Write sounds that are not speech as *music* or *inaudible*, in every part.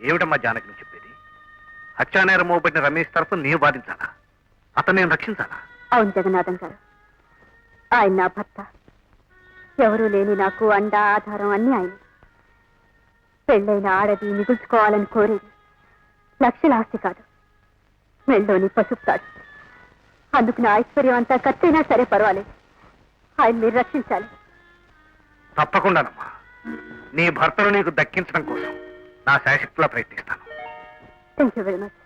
ఏమిటమ్మా జానకి నువ్వు చెప్పేది? హత్యానేరం మోపడిన రమేష్ తరఫు నేను బాధించాలా? అతను నేను రక్షించాలా? అవును జగన్నాథం గారు. ఆయన నా భర్త. ఎవరూ లేని నాకు అండ ఆధారం అన్ని ఆయన. పెళ్ళైన ఆడది మిగుల్చుకోవాలని కోరేది లక్షల ఆస్తి కాదు. మెళ్ళోని పసుపు తాడు అందుకు నా ఐశ్వర్యం అంతా ఖర్చైనా సరే పర్వాలేదు. ఆయన మీరు రక్షించాలి. తప్పకుండానమ్మా. నీ భర్తను నీకు దక్కించడం కోసం. నా శాశక్తిలా ప్రయత్నిస్తాను. థ్యాంక్ యూ వెరీ మచ్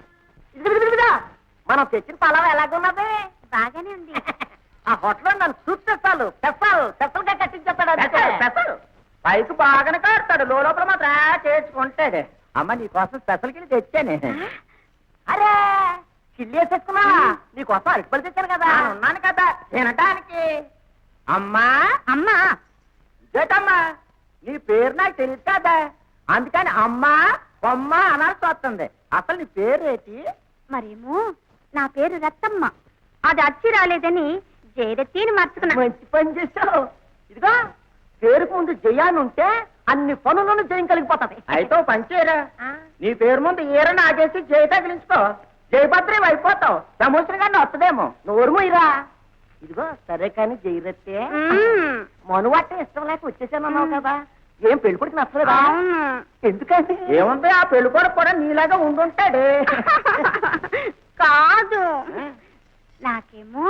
మనం తెచ్చిన పలావ్ ఎలాగున్నది బాగానే ఉంది. *laughs* ఆ హోటల్లో నన్ను చూస్తే చాలు పెసలు పెసలుగా కట్టించేస్తాడు పెసలు పైకి బాగానే కడతాడు లోపల మాత్రం చేసుకుంటాడు అమ్మ నీ కోసం స్పెషల్ కింద తెచ్చాను. అరే చిల్లి వేసేసుకున్నా నీ కోసం అరటిపళ్ళు తెచ్చాను కదా. ఉన్నాను కదా. తినటానికి. అమ్మా. అమ్మా. ఇదేటమ్మా? నీ పేరు నాకు తెలియదు కదా. అందుకని అమ్మా బొమ్మ అనాల్సి వస్తుంది. అసలు నీ పేరు ఏంటి? మరేమో నా పేరు రత్తమ్మ. అది అచ్చి రాలేదని జయరత్తిని మార్చుకున్నా. మంచి పని చేసావు ఇదిగా పేరుకు ముందు జయాన్ని ఉంటే అన్ని పనులను జయం కలిగిపోతాయి. అయితే ఓ పని చేయరా. నీ పేరు ముందు ఏరని ఆగేసి జయ తగిలించుకో. జయభద్రం అయిపోతావు. సముద్రం గారిని వస్తుందేమో. నోరు మొయ్యరా ఇదిగో సరే కానీ జయరత్తే. మ్మ్. మనువట్ట ఇష్టం లేక వచ్చేసానన్నావు కదా. ఏం పెళ్ళి కొడుకు నచ్చలేదా? ఎందుకని ఏముంది? ఆ పెళ్ళి కొడుకు కూడా నీలాగా ఉండుంటాడే. *laughs* కాదు. నాకేమో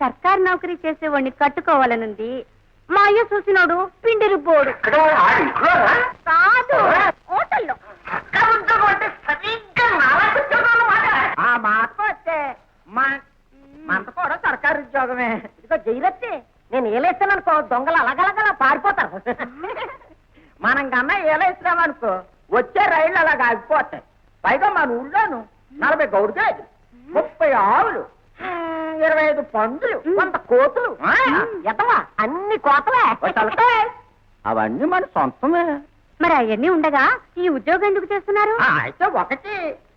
సర్కార్ నౌకరీ చేసేవాడిని కట్టుకోవాలనుంది. మా అయ్య చూసినాడు పిండిరిపోడు కాదు. హోటల్లో. ఆ మాట. వస్తే మా- మనది కూడా సర్కారు ఉద్యోగమే. ఇదిగో జైరత్తి నేను ఏలేస్తాననుకో దొంగలు అలగలగలా పారిపోతారు. మనం కన్నా ఏలేస్తున్నామనుకో వచ్చే రైళ్ళు అలాగ ఆగిపోతాయి. పైగా మన ఊళ్ళోను నలభై గౌడిగేది ముప్పై ఆవులు ఇరవై ఐదు పందులు కొంత కోతులు. ఎదవా అన్ని కోతలే. అవన్నీ మన సొంతమే. మరి అవన్నీ ఉండగా ఈ ఉద్యోగం ఎందుకు చేస్తున్నారు? ఆ, అయితే ఒకటి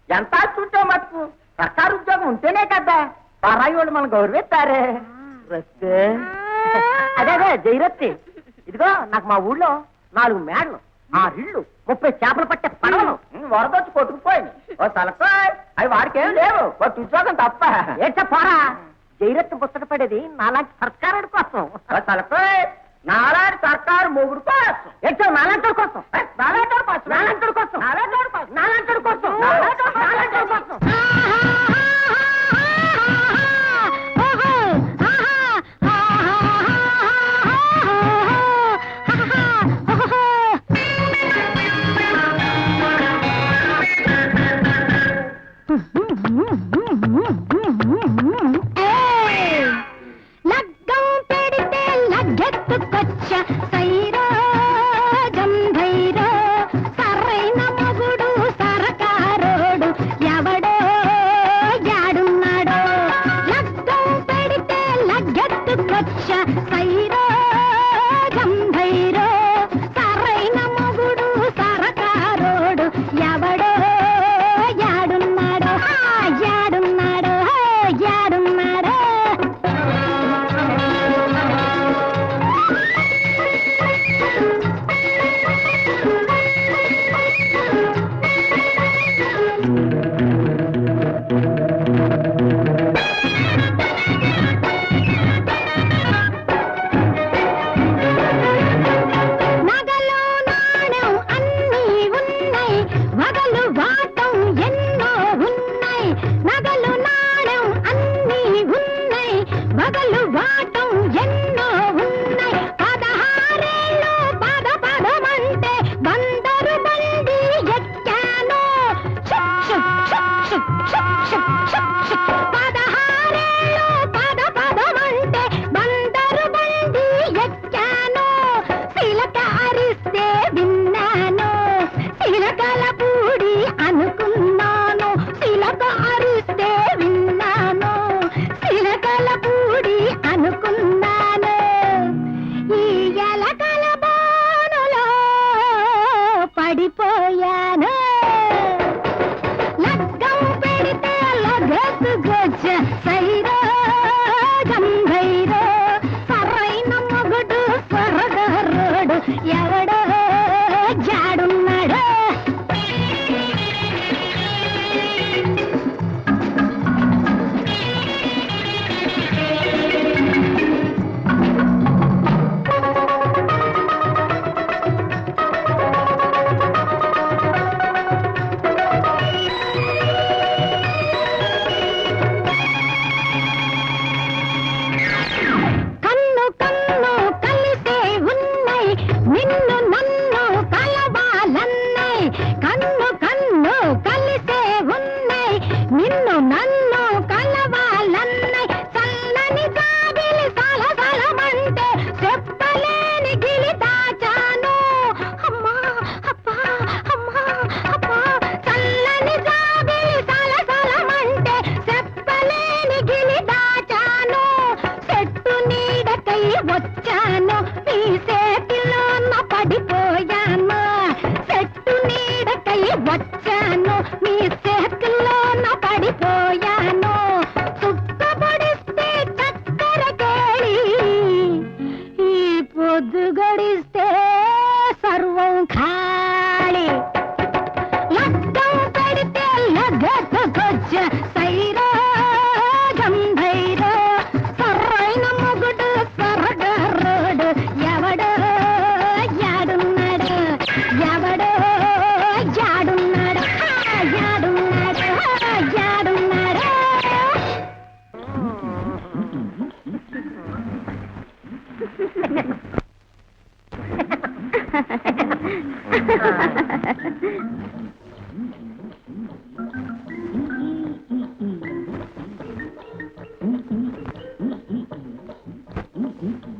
ఎంత చూసే మటుకు సర్కారు ఉద్యోగం ఉంటేనే కదా పరాయి వాళ్ళు మనం గౌరవిస్తారే. రస్తే అదే అదే జైరత్తి. ఇదిగో నాకు మా ఊళ్ళో నాలుగు మేడలు ఆరు ఇళ్ళు ముప్పై చేపలు పట్టే పడవలు. వరదొచ్చి కొట్టుకుపోయింది ఓ తలకో అవి వాడికి లేవు. ఒక ఉద్యోగం తప్ప. ఏ చెప్పారా జైరత్తి పుస్తక పడేది నాలాంటి సర్కారు కోసం. ఓ తలకో నాలాంటి సర్కారు మొగుడు కోసం. ఏంటో కోసం. ఏ, నాలాంటి కోసం నాలాంటి కోసం. నాలాంటి కోసం నాలాంటి కోసం. నాలాంటి కోసం.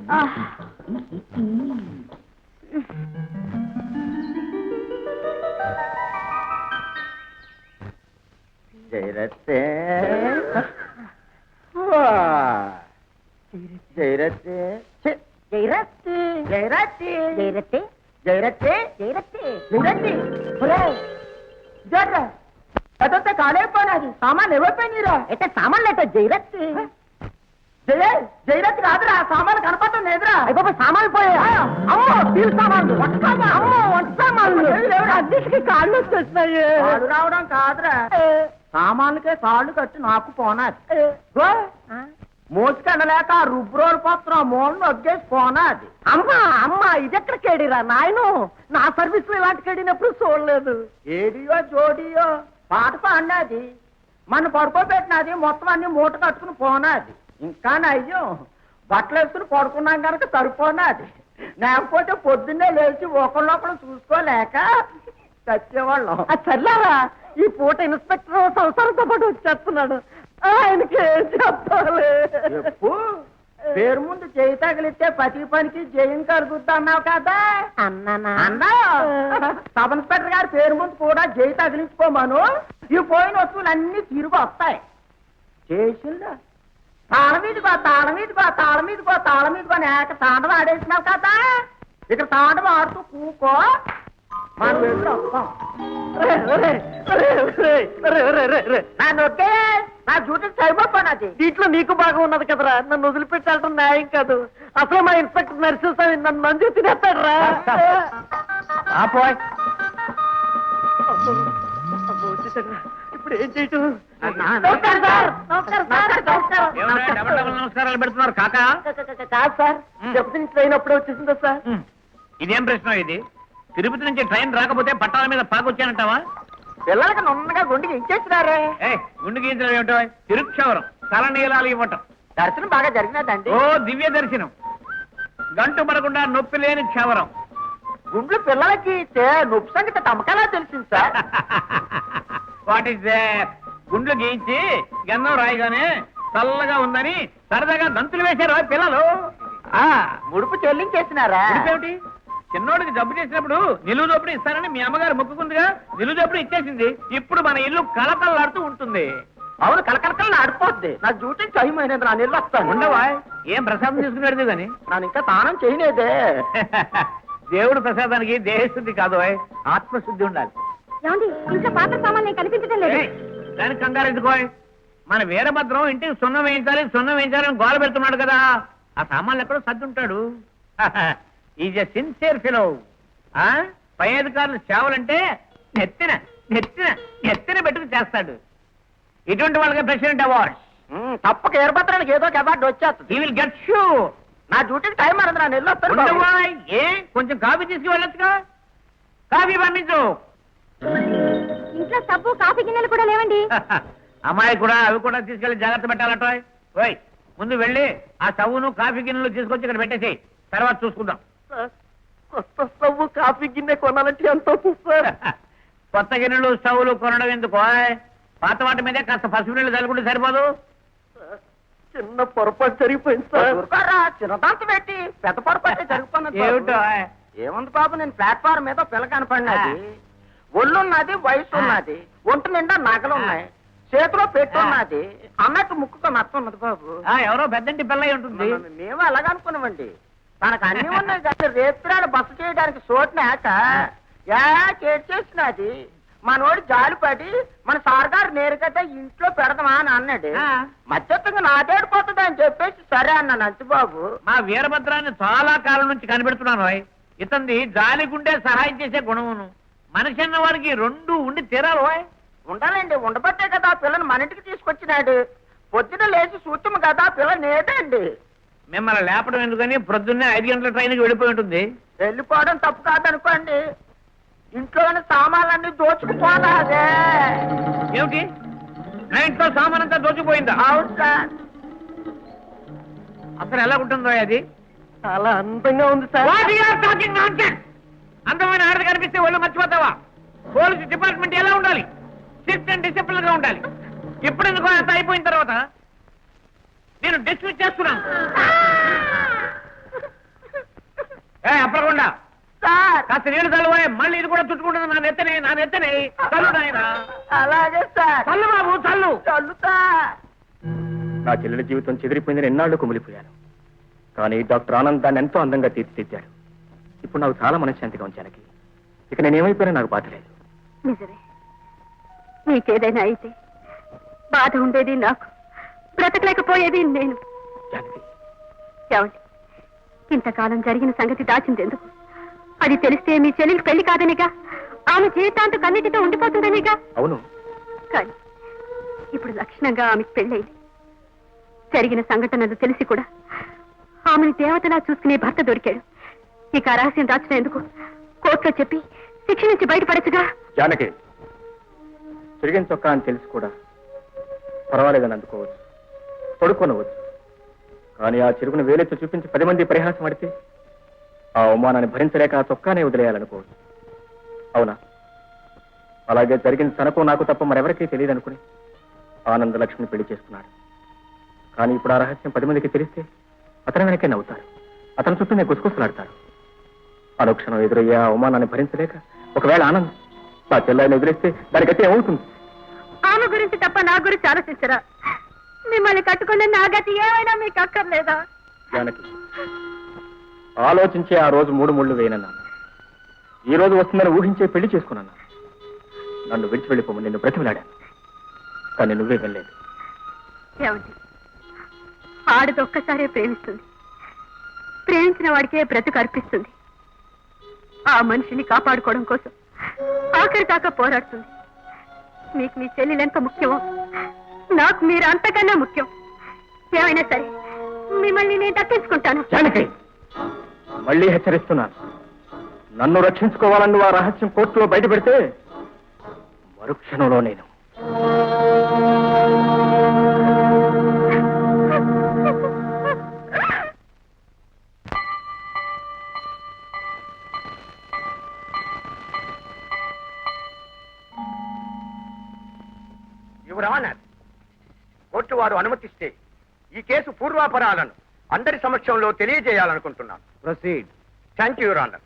జైరత్తే అద్దెకి కాళ్ళు వచ్చేస్తున్నాయి కాళ్ళు రావడం కాదురా. సామాన్లకే కాళ్ళు కట్టి నాకు పోనాది మోసుకెళ్ళలేక రుబ్రోలు పత్రం మూలను వగ్గేసి పోనాది. అమ్మా అమ్మా ఇదెక్కడ కేడిరా? నాయను నా సర్వీస్లో ఇలాంటి కేడినప్పుడు చూడలేదు. ఏడియో జోడియో పాట పాడినది. మన పడుకోబెట్టినది మొత్తం అన్ని మూట కట్టుకుని పోనాది. ఇంకా నయ్యం బట్టలు వేసుకుని పడుకున్నాం కనుక సరిపోనాది. లేకపోతే పొద్దున్నే లేచి ఒకళ్ళొకళ్ళు చూసుకోలేక చచ్చేవాళ్ళం చల్లారా ఈ పూట ఇన్స్పెక్టర్ సంసారంతో పాటు వచ్చేస్తున్నాడు. ఆయనకి చెప్పాలి? పేరు ముందు చేయి తగిలిస్తే ప్రతి పనికి జయం కలుగుద్ది అన్నావు కదా? అన్నా సబ్ ఇన్స్పెక్టర్ గారి పేరు ముందు కూడా జై తగిలించుకోమను ఈ పోయిన వస్తువులన్నీ తిరిగి వస్తాయి. చేసిందా? తాళం మీదకో తాళం మీదకో తాళం మీదకో తాళం మీదకో నేక తాండవం ఆడేసినావు కదా? ఇక్కడ తాండవం ఆడుతూ కూకో. నా డ్యూటీ సరిపోతున్నది దీంట్లో నీకు బాగా ఉన్నది కదరా నన్ను వదిలిపెట్టాలటం న్యాయం కాదు. అసలు మా ఇన్స్పెక్టర్ నరసింహస్వామి నన్ను మంజు తినేస్తాడు రా ఇప్పుడు ఏం చేయటం? నమస్కారాలు పెడుతున్నారు కాకా? కాదు సార్. ట్రైన్ అప్పుడే వచ్చేసిందా సార్. ఇదేం ప్రశ్న ఇది? తిరుపతి నుంచి ట్రైన్ రాకపోతే పట్టాల మీద పాకొచ్చానంటావా? పిల్లలకి నున్నగా గుండెకి ఇచ్చేసినారే ఏ గుండు గీంచడం ఏమిటో? తిరుక్షవరం. తలనీలాలు ఇవ్వటం. దర్శనం బాగా జరిగినదండి. ఓ దివ్య దర్శనం. గంటు పడకుండా నొప్పి లేని క్షవరం. గుండ్లు పిల్లలకి ఇస్తే నొప్పి సంగతి తమకలా తెలిసింది సార్? *laughs* వాట్ ఇస్ గుండ్లు గీయించి గంధం రాయగానే చల్లగా ఉందని సరదాగా గంతులు వేశారు ఆ పిల్లలు. ఆ ముడుపు చెల్లించేసినారా? చిన్నోడికి జబ్బు చేసినప్పుడు నిలువు జబ్బుడు ఇస్తానని మీ అమ్మగారు మొక్కుకుందిగా? నిలువు జబ్బుడు ఇచ్చేసింది. ఇప్పుడు మన ఇల్లు కలకల్లాడుతూ ఉంటుంది. అవును కలకలకల ఆడిపోద్ది. నా డ్యూటీ అయినది నా నీళ్ళు వస్తాను. ఉండవా? ఏం ప్రసాదం తీసుకున్నాడు కానీ? నేను ఇంకా స్నానం చేయలేదే. *laughs* దేవుడు ప్రసాదానికి దేహశుద్ధి కాదు. ఆత్మశుద్ధి ఉండాలి. ఏమండి ఇంట్లో పాత సామాన్లు కనిపించడం లేదు. దానికి కంగారు ఎందుకోయ్ మన వీరభద్రం ఇంటికి సున్నం వేయించాలి సున్నం వేయించాలని గోల పెడుతున్నాడు కదా. ఆ సామాన్లు ఎక్కడో సర్దుంటాడు. *laughs* ఈజ్ ఎ సిన్సియర్ ఫిలో పై అధికారులు సేవలంటే నెత్తిన నెత్తిన నెత్తిన పెట్టుకు చేస్తాడు. ఇటువంటి వాళ్ళకి ప్రెసిడెంట్ అవార్డ్. తప్పక ఏర్పత్రానికి ఏదో ఒక అవార్డు వచ్చేస్తుంది. ఈ విల్ గెట్ షూ నా డ్యూటీకి టైం అయినది నా నీళ్ళు వస్తాను బాబు. ఉండవాయ్ ఏ? కొంచెం కాఫీ తీసుకువెళ్ళొచ్చుగా కాఫీ పంపించు. ఇంట్లో సబ్బు కాఫీ గిన్నెలు కూడా లేవండి. *laughs* అమ్మాయి కూడా అవి కూడా తీసుకెళ్ళి జాగ్రత్త పెట్టాలట ఓయ్ ముందు వెళ్ళి ఆ సవ్వును కాఫీ గిన్నెలు తీసుకొచ్చి ఇక్కడ పెట్టేసి తర్వాత చూసుకుందాం. సార్, కొత్త స్టవ్ కాఫీ గిన్నె కొనాలంటే ఎంత అవుతుంది సార్. *laughs* కొత్త గిన్నెలు స్టవ్లు కొనడం ఎందుకు? పాత వాటి మీదే కాస్త పసుపు నీళ్ళు చల్లుకుంటే సరిపోదు. చిన్న పొరపాటు జరిగిపోయింది సార్. చిన్నదాంత పెట్టి పెద్ద పొరపాటే బాబు. ఏమిటో ఓయ్? ఏముంది బాబు నేను ప్లాట్ఫామ్ మీద పిల్ల కనపడినది. ఒళ్ళున్నది వయసు ఉన్నది ఒంటి నిండా నగలు ఉన్నాయి చేతిలో పెట్టున్నది. అన్నట్టు ముక్కుతో నచ్చున్నది బాబు. ఆ, ఎవరో పెద్దంటి పిల్ల ఉంటుంది. మేము అలాగనుకున్నామండి తనకు అన్ని ఉన్నాయి కానీ రేత్రాలు బస చేయడానికి చోటునాక యా చేసినది మనోడు జాలిపడి మన సార్ గారు నేరుగా ఇంట్లో పెడదామా అని అన్నాడు. ఆ. మధ్యత్తంగా నాటేడిపోతుంది అని చెప్పేసి సరే అన్నాను అంతిబాబు మా వీరభద్రాన్ని చాలా కాలం నుంచి కనిపెడుతున్నాను. ఇతంది జాలిగుండే సహాయం చేసే గుణమును. మనిషి అన్న వారికి రెండు ఉండి తీరాలి. ఉండాలండి ఉండబట్టే కదా పిల్లని మన ఇంటికి తీసుకొచ్చినాడు. పొద్దున లేచి సూత్యం కదా పిల్ల నేటండి మిమ్మల్ని లేపడం ఎందుకని ప్రొద్దున్నే ఐదు గంటల ట్రైన్కి వెళ్ళిపోయి ఉంటుంది. వెళ్ళిపోవడం తప్పు కాదనుకోండి. ఇంట్లో సామాన్లన్నీ దోచుకుపోనాదే ఏమిటి? నా ఇంట్లో సామాన్ అంతా దోచుకుపోయిందా? అవును సార్. అసలు ఎలా ఉంటుందో అది? చాలా అందంగా ఉంది sir. What you are talking nonsense? అందమైన ఆడది కనిపిస్తే ఒళ్ళు మర్చిపోతావా? పోలీసు డిపార్ట్మెంట్ ఎలా ఉండాలి? స్ట్రిక్ట్ అండ్ డిసిప్లిన్గా ఉండాలి. ఇప్పుడు ఎందుకు అంత అయిపోయిన తర్వాత నేను డిస్మిస్ చేస్తున్నాను. అప్పకుండా సార్. కాస్త నీళ్ళు చల్లువే మళ్ళీ ఇది కూడా చుట్టుకుంటుంది. నా నెత్తనే నా నెత్తనే. చల్లు నాయనా. అలాగే సార్. చల్లు బాబు చల్లు. చల్లుతా నా చెల్లెల జీవితం చెదిరిపోయిందని ఎన్నాళ్ళు కుమిలిపోయాను. కానీ డాక్టర్ ఆనంద్ దాన్ని ఎంతో అందంగా తీర్చిదిద్దాడు. ఇప్పుడు నాకు చాలా మనశ్శాంతిగా ఉంచానికి ఇక నేనేమైపోయినా నాకు బాధ లేదు. నిజమే. నీకేదైనా అయితే బాధ ఉండేది నాకు. బ్రతకలేకపోయేది నేను. ఏమండి? ఇంతకాలం జరిగిన సంగతి దాచిందెందుకు అది తెలిస్తే మీ చెల్లెలు పెళ్ళి కాదనిగా ఆమె జీవితాంతం కన్నిటితో ఉండిపోతుందనిగా. అవును. కానీ ఇప్పుడు లక్షణంగా ఆమెకు పెళ్ళైంది జరిగిన సంఘటనలు తెలిసి కూడా ఆమెను దేవతలా చూసుకునే భర్త దొరికాడు. ఇక ఆ రహస్యం దాచినందుకు కోర్టులో చెప్పి శిక్ష నుంచి బయటపడచ్చుగా. జానకి తిరిగిన చొక్కా అని తెలిసి కూడా పర్వాలేదని అందుకోవచ్చు. పడుకోనవచ్చు కానీ ఆ చెరుకును వేలెత్తి చూపించి పది మంది పరిహాసం అడితే ఆ అవమానాన్ని భరించలేక ఆ చొక్కానే వదిలేయాలనుకోవచ్చు అవునా? అలాగే జరిగిన తనకు నాకు తప్ప మరెవరికీ తెలియదు అనుకుని ఆనంద లక్ష్మిని పెళ్ళి చేసుకున్నాడు. కానీ ఇప్పుడు ఆ రహస్యం పది మందికి తెలిస్తే అతని వెనకే నవ్వుతారు. అతని చుట్టూనే గుసగుసలాడతారు అనుక్షణం ఎదురయ్యే ఆ అవమానాన్ని భరించలేక ఒకవేళ ఆనంద్ నా చెల్లెని వదిలేస్తే దానికైతే ఏమవుతుంది? ఆమె గురించి తప్ప నా గురించి ఆలోచించరా? మిమ్మల్ని కట్టుకున్న నా గతి ఏమైనా మీకు అక్కర్లేదా? జానకి ఆలోచించే ఆ రోజు మూడు ముళ్ళు వేయనన్నాను ఈ రోజు వస్తుందని ఊహించే పెళ్ళి చేసుకున్నాను? నన్ను విడిచి వెళ్ళిపోమని నిన్ను బ్రతిమలాడాను. కానీ నువ్వే వెళ్ళలేదు. ఏమండి ఆడది ఒక్కసారే ప్రేమిస్తుంది. ప్రేమించిన వాడికే బ్రతుకు అర్పిస్తుంది. ఆ మనిషిని కాపాడుకోవడం కోసం ఆఖరి దాకా పోరాడుతుంది. మీకు మీ చెల్లెలు ఎంత ముఖ్యమో? నాకు మీరు అంతకన్నా ముఖ్యం. ఏమైనా సరే మిమ్మల్ని నేను దక్కించుకుంటాను. జానకి మళ్ళీ హెచ్చరిస్తున్నాను. నన్ను రక్షించుకోవాలని ఆ రహస్యం కోర్టులో బయటపెడితే మరుక్షణంలో నేను వారు అనుమతిస్తే ఈ కేసు పూర్వాపరాలను అందరి సమక్షంలో తెలియజేయాలనుకుంటున్నాను. Proceed thank you your honour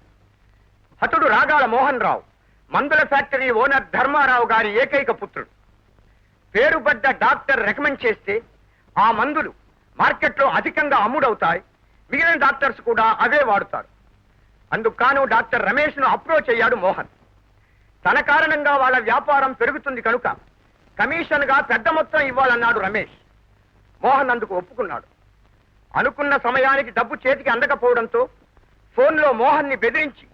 హతుడు Ragala Mohan రావు మందుల ఫ్యాక్టరీ ఓనర్ ధర్మారావు గారి ఏకైక పుత్రుడు. పేరుబడ్డ డాక్టర్ రికమెండ్ చేస్తే ఆ మందులు మార్కెట్లో అధికంగా అమ్ముడవుతాయి మిగిలిన డాక్టర్స్ కూడా అవే వాడుతారు. అందుకు కాను డాక్టర్ రమేష్ను అప్రోచ్ అయ్యాడు మోహన్. తన కారణంగా వాళ్ళ వ్యాపారం పెరుగుతుంది కనుక కమిషన్గా పెద్ద మొత్తం ఇవ్వాలన్నాడు రమేష్. మోహన్ అందుకు ఒప్పుకున్నాడు. అనుకున్న సమయానికి డబ్బు చేతికి అందకపోవడంతో ఫోన్లో మోహన్ని బెదిరించి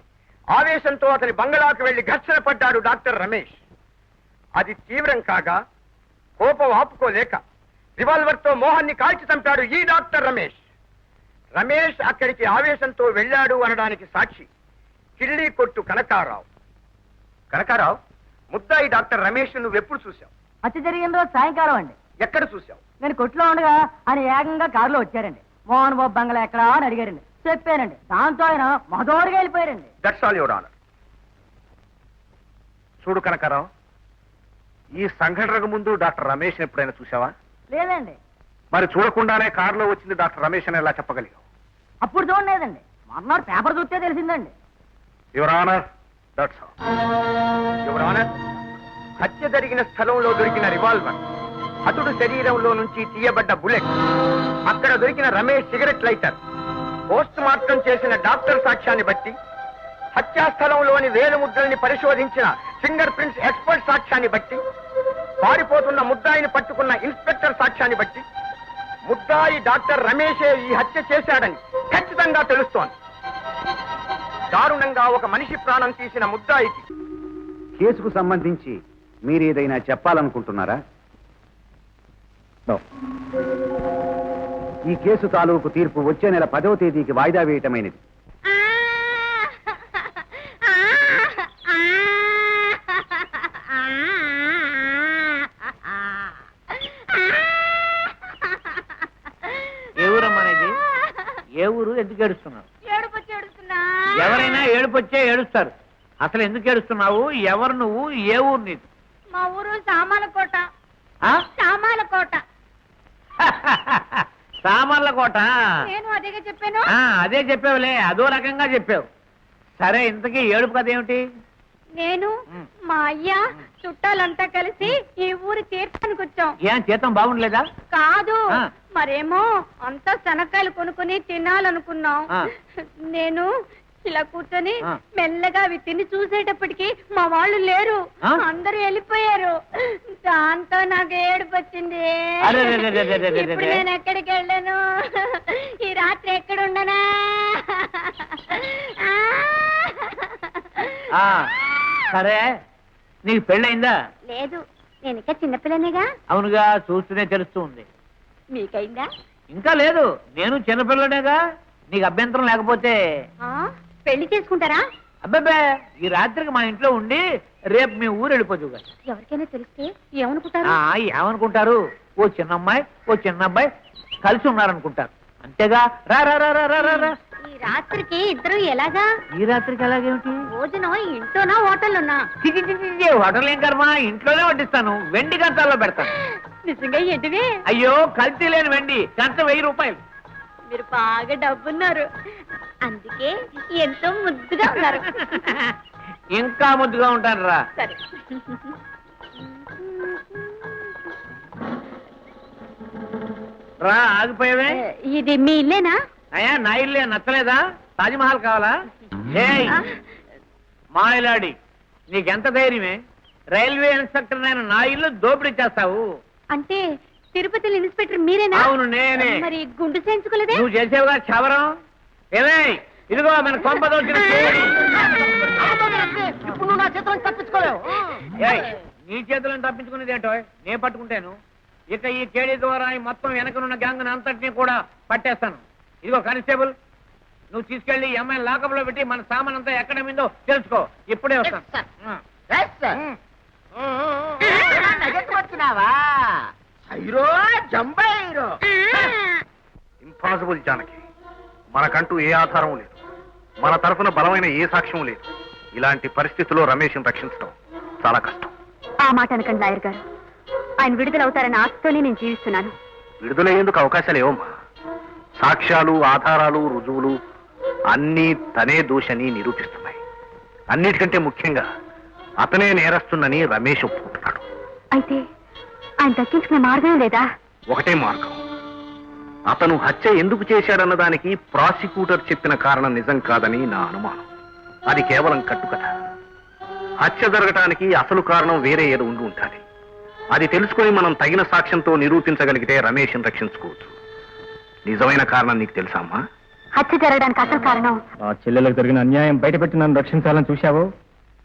ఆవేశంతో అతని బంగళాకు వెళ్ళి ఘర్షణ పడ్డాడు డాక్టర్ రమేష్. అది తీవ్రం కాగా కోపం ఆపుకోలేక రివాల్వర్తో మోహన్ని కాల్చి చంపాడు ఈ డాక్టర్ రమేష్. రమేష్ అక్కడికి ఆవేశంతో వెళ్ళాడు అనడానికి సాక్షి కిళ్ళీ కొట్టు కనకారావు. కనకారావు ముద్దాయి డాక్టర్ రమేష్ నువ్వెప్పుడు చూశావు? హత్య జరిగిన రోజు సాయంకాలం అండి. ఎక్కడ చూశావు? నేను కొట్లో ఉండగా ఆయన ఏకంగా కారులో వచ్చారండి. మోహన్ బాబు బంగ్లా ఎక్కడా అని అడిగారండి. చెప్పానండి. దాంతో ఆయన మదోడిగా వెళ్ళిపోయారండి. దట్స్ ఆల్ యువర్ ఆనర్ చూడు కనకారావు ఈ సంఘటనకు ముందు డాక్టర్ రమేష్ ఎప్పుడైనా చూసావా లేదండి. మరి చూడకుండానే కారులో వచ్చింది డాక్టర్ రమేష్ అని ఎలా చెప్పగలిగావు? అప్పుడు చూడలేదండి. మర్నాడు పేపర్ చూస్తే తెలిసిందండి. Your honour that's your honour హత్య జరిగిన స్థలంలో దొరికిన రివాల్వర్ అతడు శరీరంలో నుంచి తీయబడ్డ బుల్లెట్. అక్కడ దొరికిన Ramesh cigarette lighter. Post mortem చేసిన డాక్టర్ సాక్ష్యాన్ని బట్టి హత్యా స్థలంలోని వేలు ముద్రల్ని పరిశోధించిన ఫింగర్ ప్రింట్స్ ఎక్స్పర్ట్ సాక్ష్యాన్ని బట్టి పారిపోతున్న ముద్దాయిని పట్టుకున్న ఇన్స్పెక్టర్ సాక్ష్యాన్ని బట్టి ముద్దాయి డాక్టర్ రమేషే ఈ హత్య చేశాడని ఖచ్చితంగా తెలుస్తోంది. దారుణంగా ఒక మనిషి ప్రాణం తీసిన ముద్దాయికి కేసుకు సంబంధించి మీరేదైనా చెప్పాలనుకుంటున్నారా? చేస్తున్నావు ఈ కేసు తాలూకు తీర్పు వచ్చే నెల పదవ తేదీకి వాయిదా వేయటమైనది. ఏ ఊరమ్మా ఇది? ఏ ఊరు? ఎందుకు ఎవరైనా ఏడుపొచ్చే ఏడుస్తారు. అసలు ఎందుకు ఏడుస్తున్నావు? ఎవరు నువ్వు? ఏ ఊరు నీది? మా ఊరు సామాలకోట. ఆ? సామాలకోట. సామర్లకోట నేను అదేగా చెప్పాను? ఆ, అదే చెప్పావులే. అదో రకంగా చెప్పావు. సరే ఇంతకీ ఏడుపు కథ ఏమిటి? నేను మ్. మా అయ్య చుట్టాలంతా కలిసి ఈ ఊరి తీర్థానికి వచ్చాం. ఏం జీతం బాగుండలేదా? కాదు. ఆ. మరేమో అంతా శనక్కాయలు కొనుక్కుని తినాలనుకున్నాం. ఆ. నేను ఇలా కూర్చొని. మెల్లగా అవి తిని చూసేటప్పటికి మా వాళ్ళు లేరు? అందరూ వెళ్ళిపోయారు. దాంతో నాకు ఏడుపు వచ్చింది. అరే, రే, రే, రే, రే, రే, రే, ఇప్పుడు రే. నేను ఎక్కడికి వెళ్ళను? ఈ రాత్రి ఎక్కడ ఉండనా ఆ, సరే. నీకు పెళ్ళయిందా? లేదు. నేను ఇంకా చిన్నపిల్లనేగా. అవునుగా చూస్తూనే తెలుస్తూ ఉంది. మీకైందా? ఇంకా లేదు. నేను చిన్నపిల్లనేగా. నీకు అభ్యంతరం లేకపోతే? పెళ్ళి చేసుకుంటారా? అబ్బాబే ఈ రాత్రికి మా ఇంట్లో ఉండి రేపు మీ ఊరు వెళ్ళిపోదు ఎవరికైనా తెలిస్తే ఏమనుకుంటారు? ఏమనుకుంటారు? ఓ చిన్న అమ్మాయి ఓ చిన్న అబ్బాయి కలిసి ఉన్నారనుకుంటారు. అంతేగా? రా రా రా రా రా రా, ఈ రాత్రికి ఇద్దరు ఎలాగా? ఈ రాత్రికి ఎలాగేమిటి? భోజనం ఇంట్లోనా హోటల్లోనా? హోటల్ ఏం కర్మ? ఇంట్లోనే వడ్డిస్తాను. వెండి కంచాల్లో పెడతాను. నిజంగా ఏంటివి అయ్యో కల్తీ లేని వెండి. కంచ వెయ్యి రూపాయలు. మీరు బాగా డబ్బున్నారు. అందుకే ఎంతో ముద్దుగా ఉన్నారు. ఇంకా ముద్దుగా ఉంటాను రా సరే. రా ఆగిపోయావే? ఇది మీ ఇల్లేనా? అయ్యా నా ఇల్లే నచ్చలేదా? తాజ్మహల్ కావాలా? ఏయ్ మా ఇలాడి నీకెంత ధైర్యమే? రైల్వే ఇన్స్పెక్టర్ నేను నా ఇల్లు దోపిడీ చేస్తావు. అంటే తిరుపతి ఇన్స్పెక్టర్ మీరేనా? అవును నేనే. మరి గుండు చేయించుకోలేదే? నువ్వు చేసేవుగా క్షవరం? ఏమే ఇదిగో మన కొంప దొరికిన కేడి. ఇప్పుడు నువ్వు నా తప్పించుకోలేవు. ఏయ్, నీ చేతులను తప్పించుకునేది ఏంటో? నే పట్టుకుంటాను. ఇక ఈ కేడీ ద్వారా ఈ మొత్తం వెనకనున్న గ్యాంగ్ అంతటినీ కూడా పట్టేస్తాను. ఇదిగో కానిస్టేబుల్ నువ్వు తీసుకెళ్ళి ఈ అమ్మాయిని లాకప్లో పెట్టి మన సామాన్ అంతా ఎక్కడ మిందో తెలుసుకో. ఇప్పుడే వస్తాను. ఆ. హైరో జంబై హైరో. ఇంపాసిబుల్ జానకి. మనకంటూ ఏ ఆధారం లేదు. మన తరఫున బలమైన ఏ సాక్ష్యం లేదు. ఇలాంటి పరిస్థితుల్లో రమేష్ని రక్షించడం చాలా కష్టం. ఆ మాట అనకండి లాయర్ గారు. ఆయన విడుదలవుతారని ఆశతోనే నేను జీవిస్తున్నాను. విడుదలయ్యేందుకు అవకాశాలు ఏవమ్మా సాక్ష్యాలు ఆధారాలు రుజువులు అన్నీ తనే దోషని నిరూపిస్తున్నాయి. అన్నిటికంటే ముఖ్యంగా అతనే నేరస్తుందని రమేష్ ఒప్పుకుంటున్నాడు. అయితే ఆయన దక్కించుకునే మార్గం లేదా? ఒకటే మార్గం. అతను హత్య ఎందుకు చేశాడన్న దానికి ప్రాసిక్యూటర్ చెప్పిన కారణం నిజం కాదని నా అనుమానం. అది కేవలం కట్టుకథ. హత్య జరగటానికి అసలు కారణం వేరే ఏదో ఉండి ఉండాలి. అది తెలుసుకొని మనం తగిన సాక్ష్యంతో నిరూపించగలిగితే రమేష్ని రక్షించుకోవచ్చు. నిజమైన కారణం నీకు తెలుసా అమ్మా? హత్య జరగడానికి అసలు కారణం? ఆ చెల్లెలకు జరిగిన అన్యాయం బయటపెట్టి నన్ను రక్షించాలని చూశావో?